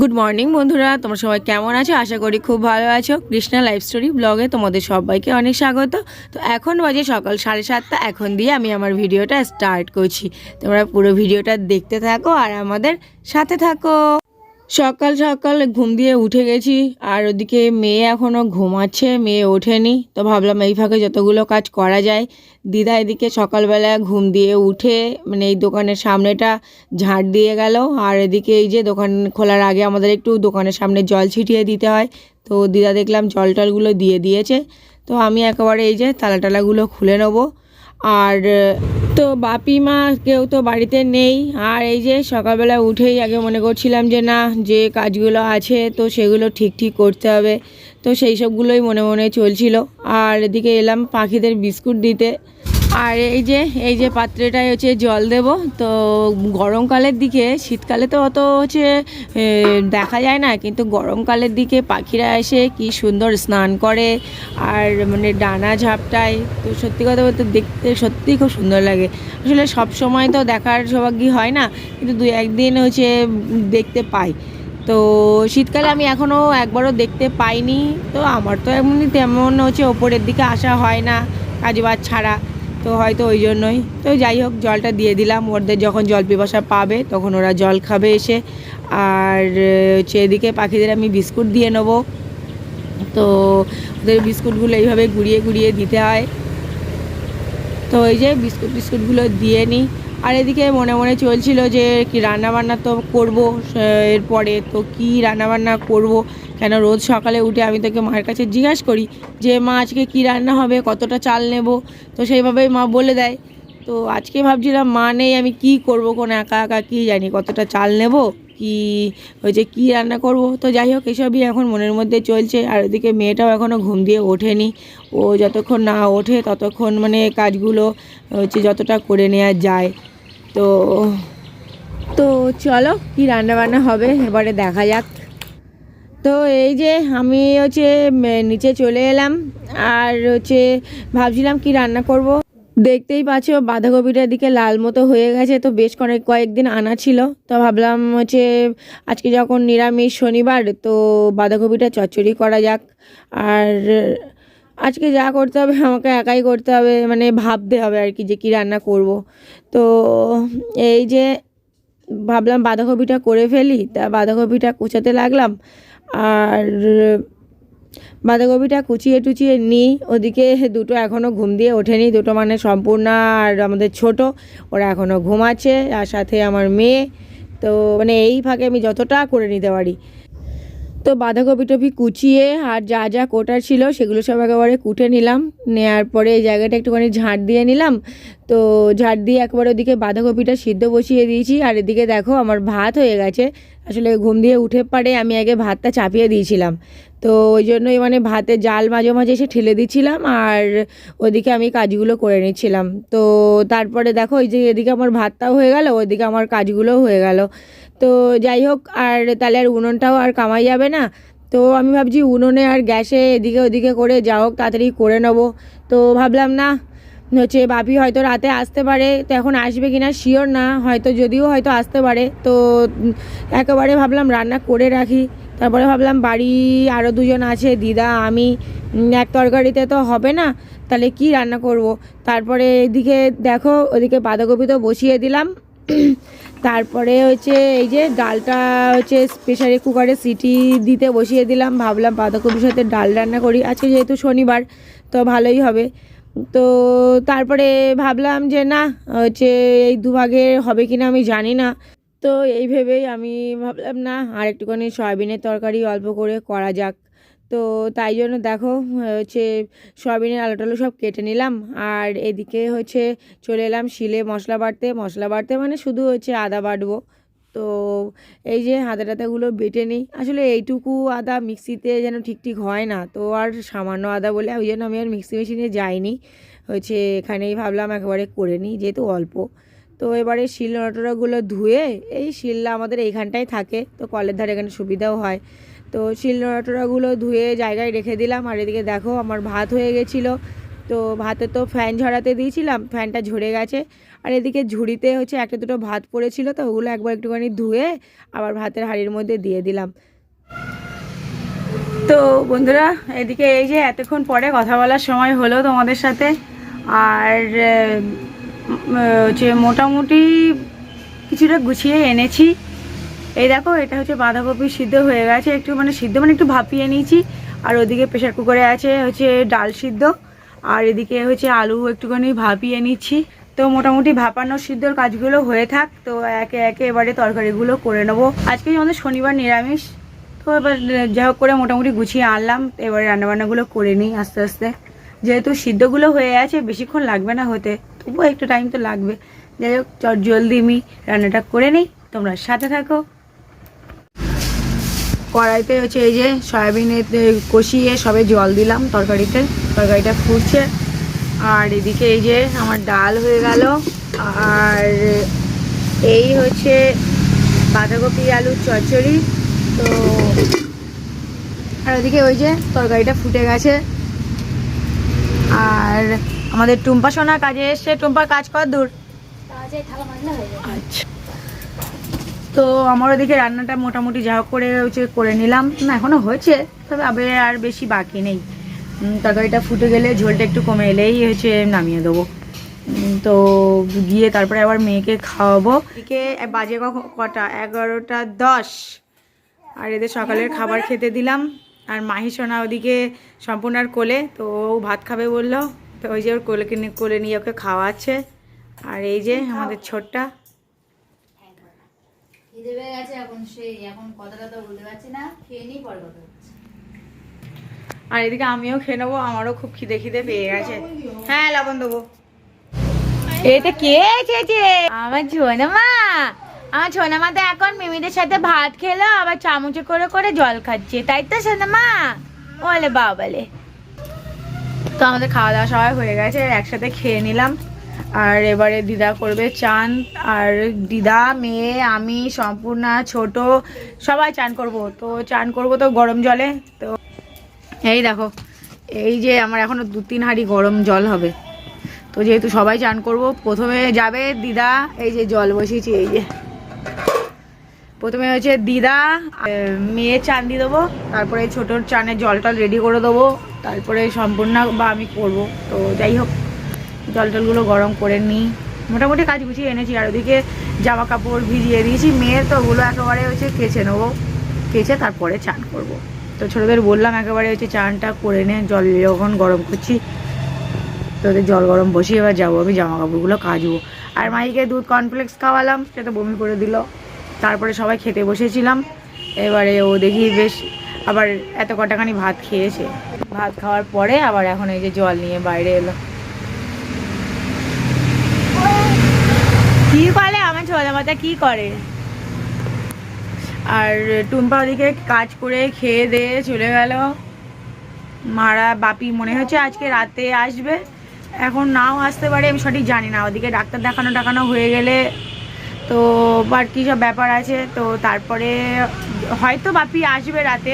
Good morning বন্ধুরা। তোমরা সবাই কেমন আছো? আশা করি খুব ভালো আছো। কৃষ্ণা লাইফ স্টোরি ব্লগে তোমাদের সবাইকে অনেক স্বাগত। তো এখন বাজে সকাল সাড়ে সাতটা। এখন দিয়ে আমি আমার ভিডিওটা স্টার্ট করছি। তোমরা পুরো ভিডিওটা দেখতে থাকো আর আমাদের সাথে থাকো। সকাল সকাল ঘুম দিয়ে উঠে গেছি, আর ওদিকে মেয়ে এখনও ঘুমাচ্ছে, মেয়ে ওঠেনি। তো ভাবলাম এই ফাঁকে যতগুলো কাজ করা যায়। দিদা এদিকে সকালবেলা ঘুম দিয়ে উঠে মানে এই দোকানের সামনেটা ঝাঁট দিয়ে গেল। আর এদিকে এই যে দোকান খোলার আগে আমাদের একটু দোকানের সামনে জল ছিটিয়ে দিতে হয়। তো দিদা দেখলাম জল টলগুলো দিয়ে দিয়েছে। তো আমি একেবারে এই যে তালা টালাগুলো খুলে নেব। আর তো বাপি মা কেউ তো বাড়িতে নেই। আর এই যে সকালবেলা উঠেই আগে মনে করছিলাম যে, না, যে কাজগুলো আছে, তো সেগুলো ঠিক ঠিক করতে হবে। তো সেই সবগুলোই মনে মনে চলছিল। আর এদিকে এলাম পাখিদের বিস্কুট দিতে। আর এই যে এই যে পাত্রটায় হচ্ছে জল দেব, তো গরমকালের দিকে, শীতকালে তো অত হচ্ছে দেখা যায় না, কিন্তু গরমকালের দিকে পাখিরা এসে কি সুন্দর স্নান করে, আর মানে ডানা ঝাপটায়, তো সত্যি কথা বলতে দেখতে সত্যিই খুব সুন্দর লাগে। আসলে সব সময় তো দেখার সৌভাগ্য হয় না, কিন্তু দু একদিন হচ্ছে দেখতে পাই। তো শীতকালে আমি এখনও একবারও দেখতে পাইনি, তো আমার তো এমনি তেমন হচ্ছে ওপরের দিকে আসা হয় না কাজ বাজ ছাড়া। তো হয়তো ওই জন্যই। তো যাই হোক, জলটা দিয়ে দিলাম। ওদের যখন জল পিপাসা পাবে, তখন ওরা জল খাবে এসে। আর হচ্ছে এদিকে পাখিদের আমি বিস্কুট দিয়ে নেব। তো ওদের বিস্কুটগুলো এইভাবে গুড়িয়ে গুড়িয়ে দিতে হয়। তো ওই যে বিস্কুট, বিস্কুটগুলো দিয়ে নিই। আর এদিকে মনে মনে চলছিল যে কি রান্নাবান্না তো করব এরপরে তো কি রান্নাবান্না করব, কেন রোজ সকালে উঠে আমি তোকে মায়ের কাছে জিজ্ঞাসা করি যে, মা, আজকে কি রান্না হবে? কতটা চাল নেব? তো সেইভাবেই মা বলে দেয়। তো আজকে ভাবছিলাম, মা নেই, আমি কি করব? কোন একা একা কী জানি কতটা চাল নেব? কি হয়েছে কি রান্না করব? তো যাই হোক, এসবই এখন মনের মধ্যে চলছে। আর ওদিকে মেয়েটাও এখনও ঘুম দিয়ে ওঠেনি। ও যতক্ষণ না ওঠে, ততক্ষণ মানে কাজগুলো হচ্ছে যতটা করে নেওয়া যায়। তো তো চলো কি রান্না বান্না হবে, এবারে দেখা যাক। তো এই যে আমি হচ্ছে নিচে চলে এলাম, আর হচ্ছে ভাবছিলাম কি রান্না করব। দেখতেই পাচ্ছ, বাঁধাকপিটার দিকে লাল মতো হয়ে গেছে, তো বেশ কয়েক কয়েকদিন আনা ছিল। তো ভাবলাম হচ্ছে, আজকে যখন নিরামিষ শনিবার, তো বাঁধাকপিটা চচ্চড়ি করা যাক। আর আজকে যা করতে হবে, আমাকে একাই করতে হবে মানে ভাবতে হবে আর কি যে কী রান্না করব। তো এই যে ভাবলাম বাঁধাকপিটা করে ফেলি, তা বাঁধাকপিটা কুচাতে লাগলাম। আর বাঁধাকপিটা কুচিয়ে টুচিয়ে নিই, ওদিকে দুটো এখনও ঘুম দিয়ে ওঠেনি, দুটো মানে সম্পূর্ণ আর আমাদের ছোট, ওরা এখনও ঘুমাচ্ছে, আর সাথে আমার মেয়ে। তো মানে এই ফাঁকে আমি যতটা করে নিতে পারি। তো বাঁধাকপি টপি কুচিয়ে আর যা যা কোটার ছিল সেগুলো সব একেবারে কুটে নিলাম। নেওয়ার পরে এই জায়গাটা একটুখানি ঝাঁট দিয়ে নিলাম। তো ঝাঁট দিয়ে একবার ওদিকে বাঁধাকপিটা সিদ্ধ বসিয়ে দিয়েছি। আর এদিকে দেখো আমার ভাত হয়ে গেছে। আসলে ঘুম দিয়ে উঠে পারে আমি আগে ভাতটা চাপিয়ে দিয়েছিলাম। তো ওই জন্যই মানে ভাতে জাল মাঝে মাঝে এসে ঠেলে দিচ্ছিলাম আর ওদিকে আমি কাজগুলো করে নিচ্ছিলাম। তো তারপরে দেখো ওই যে এদিকে আমার ভাতটাও হয়ে গেল ওইদিকে আমার কাজগুলোও হয়ে গেল। তো যাই হোক, আর তাহলে আর উনুনটাও আর কামাই যাবে না। তো আমি ভাবছি উনুনে আর গ্যাসে এদিকে ওদিকে করে যা হোক, তাড়াতাড়ি করে নেব। তো ভাবলাম না, হচ্ছে বাপি হয়তো রাতে আসতে পারে, তো এখন আসবে কি না শিওর না, হয়তো যদিও হয়তো আসতে পারে। তো একেবারে ভাবলাম রান্না করে রাখি। তারপরে ভাবলাম বাড়ি আরও দুজন আছে, দিদা, আমি এক তরকারিতে তো হবে না, তাহলে কি রান্না করব? তারপরে এদিকে দেখো, ওদিকে বাঁধাকপি তো বসিয়ে দিলাম। তারপরে হচ্ছে এই যে ডালটা হচ্ছে প্রেশারে কুকারে সিটি দিতে বসিয়ে দিলাম। ভাবলাম বাঁধাকপির সাথে ডাল রান্না করি। আজকে যেহেতু শনিবার, তো ভালোই হবে। তো তারপরে ভাবলাম যে না, হচ্ছে এই দুভাগে হবে কি না আমি জানি না। তো এই ভেবেই আমি ভাবলাম না আর একটুখানি সয়াবিনের তরকারি অল্প করে করা যাক। তো তাই জন্য দেখো, হচ্ছে সয়াবিনের আলু টালু সব কেটে নিলাম। আর এদিকে হচ্ছে চলে এলাম শিলে মশলা বাটতে। মশলা বাটতে মানে শুধু হচ্ছে আদা বাটবো। তো এই যে আদা টাদাগুলো বেটে নিই। আসলে এইটুকু আদা মিক্সিতে যেন ঠিক ঠিক হয় না, তো আর সামান্য আদা বলে ওই জন্য আমি আর মিক্সি মেশিনে যাইনি। হচ্ছে এখানেই ভাবলাম একেবারে করে নিই, যেহেতু অল্প। তো এবারে শিল নোড়াটোড়াগুলো ধুয়ে, এই শিলটা আমাদের এইখানটায় থাকে, তো কলের ধারে এখানে সুবিধাও হয়। তো শিল নোড়াটোড়াগুলো ধুয়ে জায়গায় রেখে দিলাম। আর এদিকে দেখো আমার ভাত হয়ে গেছিল। তো ভাতে তো ফ্যান ঝরাতে দিয়েছিলাম, ফ্যানটা ঝরে গেছে। আর এদিকে ঝুড়িতে হচ্ছে একটা দুটো ভাত পড়েছিল তো, ওগুলো একবার একটুখানি ধুয়ে আবার ভাতের হাঁড়ির মধ্যে দিয়ে দিলাম। তো বন্ধুরা, এদিকে এই যে এতক্ষণ পরে কথা বলার সময় হলো তোমাদের সাথে। আর হচ্ছে মোটামুটি কিছুটা গুছিয়ে এনেছি। এই দেখো, এটা হচ্ছে বাঁধাকপি সিদ্ধ হয়ে গেছে। একটু মানে সিদ্ধ মানে একটু ভাপিয়ে নিয়েছি। আর ওদিকে প্রেশার কুকারে আছে হচ্ছে ডাল সিদ্ধ। আর এদিকে হচ্ছে আলু একটুখানি ভাপিয়ে নিচ্ছি। তো মোটামুটি ভাপানো সিদ্ধর কাজগুলো হয়ে থাক। তো একে একে এবারে তরকারিগুলো করে নেব। আজকে আমাদের শনিবার নিরামিষ। তো এবার যা হোক করে মোটামুটি গুছিয়ে আনলাম। এবারে রান্নাবান্নাগুলো করে নিই আস্তে আস্তে। যেহেতু সিদ্ধগুলো হয়ে আছে, বেশিক্ষণ লাগবে না হতে। তবুও একটু টাইম তো লাগবে। যাই হোক, চট জলদি আমি রান্নাটা করে নিই। তোমরা সাথে থাকো। কড়াইতে হচ্ছে এই যে সয়াবিনে কষিয়ে সবে জল দিলাম তরকারিতে। তরকারিটা ফুটছে। আর এদিকে এই যে আমার ডাল হয়ে গেল। আর এই হচ্ছে বাঁধাকপি আলুর চচ্চড়ি। তো আর ওদিকে ওই যে তরকারিটা ফুটে গেছে। আর আমাদের টুম্পা সোনা কাজে এসছে। টুম্পার কাজ কর দূর। আচ্ছা। তো আমার ওদিকে রান্নাটা মোটামুটি যা করে হচ্ছে করে নিলাম। না, এখনও হয়েছে, তবে আবে আর বেশি বাকি নেই। তরকারিটা ফুটে গেলে ঝোলটা একটু কমে এলেই হচ্ছে নামিয়ে দেবো। তো গিয়ে তারপরে আবার মেয়েকে খাওয়াবো। এদিকে বাজে কটা? এগারোটা দশ। আর এদের সকালের খাবার খেতে দিলাম। আর মাহি সোনা ওদিকে সম্পূর্ণার কোলে, তো ও ভাত খাবে বলল। তো ওই যে ওর কোলে কিনে, কোলে নিয়ে ওকে খাওয়াচ্ছে। আর এই যে আমাদের ছোটটা। খিদে পেয়ে গেছে এখন সেই এখন কথাটা তো বলতে পারছি না খেয়ে নিই পরে কথা হচ্ছে আর এদিকে আমিও খেয়ে নেব আমারও খুব খিদে খিদে পেয়ে গেছে। হ্যাঁ লবণ দেবো। এটা কে? চেয়েছে আমার ছোনা মা আমার ছোনা মা তো এখন মিমিদের সাথে ভাত খেলো আবার চামচে করে করে জল খাচ্ছে। তাই তো সোনা মা বলে বাবালে। তো আমাদের খাওয়া দাওয়া সবাই হয়ে গেছে একসাথে খেয়ে নিলাম। আর এবারে দিদা করবে চান। আর দিদা, মেয়ে, আমি, সম্পূর্ণ, ছোট, সবাই চান করব। তো চান করব তো গরম জলে। তো এই দেখো, এই যে আমার এখনও দু তিন হাঁড়ি গরম জল হবে। তো যেহেতু সবাই চান করব, প্রথমে যাবে দিদা, এই যে জল বসিয়েছি, এই যে। প্রথমে হচ্ছে দিদা মেয়ে চান দিয়ে দেবো, তারপরে ছোটোর চানের জল টল রেডি করে দেবো, তারপরে সম্পূর্ণ বা আমি করব। তো যাই হোক। জল টলগুলো গরম করে নিই। মোটামুটি কাজ গুছিয়ে এনেছি, আর ওদিকে জামা কাপড় ভিজিয়ে দিয়েছি। মেয়ের তো ওগুলো একেবারে হচ্ছে কেচে নেব। কেচে তারপরে চান করব। তো ছোটোদের বললাম একেবারে হচ্ছে চানটা করে নে, জল যখন গরম করছি, তো ওদের জল গরম বসিয়ে এবার যাব আমি জামা কাপড়গুলো কাচবো। আর মাইকে দুধ কর্নফ্লেক্স খাওয়ালাম, সেটা বমি করে দিল। তারপরে সবাই খেতে বসেছিলাম। এবারে ও দেখি বেশ আবার এত কটাখানি ভাত খেয়েছে। ভাত খাওয়ার পরে আবার এখন এই যে জল নিয়ে বাইরে এলো। কি করে আমার ছোলা মাথা কি করে? আর টুম্পা ওদিকে কাজ করে খেয়ে দিয়ে চলে গেল। মারা বাপি, মনে হচ্ছে আজকে রাতে আসবে। এখন নাও আসতে পারে, আমি সঠিক জানি না। ওদিকে ডাক্তার দেখানো টাকানো হয়ে গেলে তো আর কী সব ব্যাপার আছে? তো তারপরে হয়তো বাপি আসবে রাতে।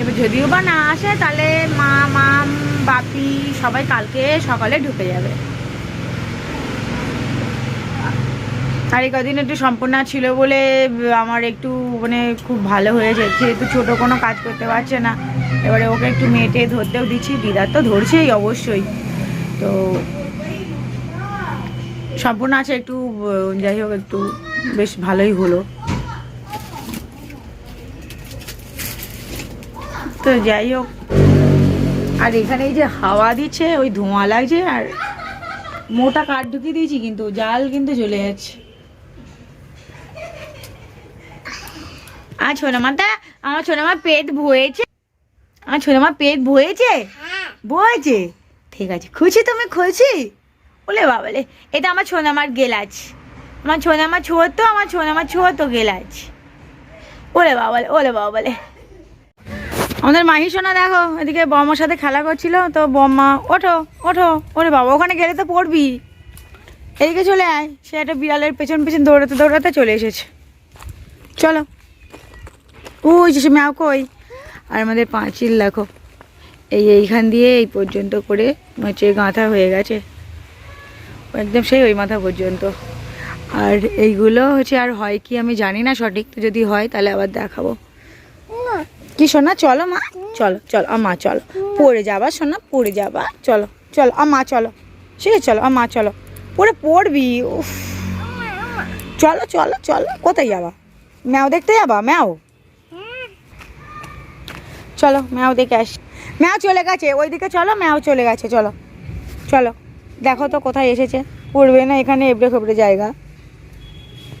এবার যদিও বা না আসে, তাহলে মা, মাম, বাপি সবাই কালকে সকালে ঢুকে যাবে। আর এই কদিন একটু সম্পূর্ণা ছিল বলে, আমার একটু মানে খুব ভালো হয়েছে যেহেতু ছোটো কোনো কাজ করতে পারছে না। এবারে ওকে একটু মেটে ধরতেও দিচ্ছি, দিদার তো ধরছেই অবশ্যই। তো সম্পূর্ণ আছে একটু, যাই হোক একটু বেশ ভালোই হলো। তো যাই হোক, আর এখানে এই যে হাওয়া দিচ্ছে, ওই ধোঁয়া লাগছে, আর মোটা কাঠ ঢুকিয়ে দিয়েছি কিন্তু, জাল কিন্তু চলে যাচ্ছে। আর ছোনামাটা আমার ছোনামা পেট ভয়েছে। আমার ছোনামা পেট ভয়েছে? বয়েছে ঠিক আছে খুশি তুমি? খুশি? বলে বাবালে এটা আমার ছোনামার গেলাচ আমার ছোনামা ছোট আমার ছোনামা ছোট গেলাচ বাবালে ওলে বাবালে আমাদের মাহি সোনা দেখো এদিকে বম্মার সাথে খেলা করছিল তো বম্মা ওঠো ওঠো ওরে বাবা ওখানে গেলে তো পড়বি। এদিকে চলে আয় সে একটা বিড়ালের পেছন পেছন দৌড়াতে দৌড়াতে চলে এসেছে। চলো। ওই যে সে ম্যাও কই? আর আমাদের পাঁচিল দেখো। এই এইখান দিয়ে এই পর্যন্ত করে হচ্ছে গাঁথা হয়ে গেছে। একদম সেই ওই মাথা পর্যন্ত। আর এইগুলো হচ্ছে আর হয় কি আমি জানি না সঠিক তো যদি হয় তাহলে আবার দেখাবো। কি সোনা? চলো মা। চলো চলো আমা চলো। পড়ে যাবা সোনা পড়ে যাবা। চলো চলো আমা চলো। ঠিক আছে চলো আমা চলো। পড়ে পড়বি উফ। চলো চলো চলো। কোথায় যাবা? ম্যাও দেখতে যাবা? ম্যাও। চলো, ম্যাও দেখে আস। ম্যাও চলে গেছে, ওইদিকে চলো, ম্যাও চলে গেছে, চলো। চলো, দেখো তো কোথায় এসেছে। পড়বে না এখানে এবড়ে খেবড়ে জায়গা।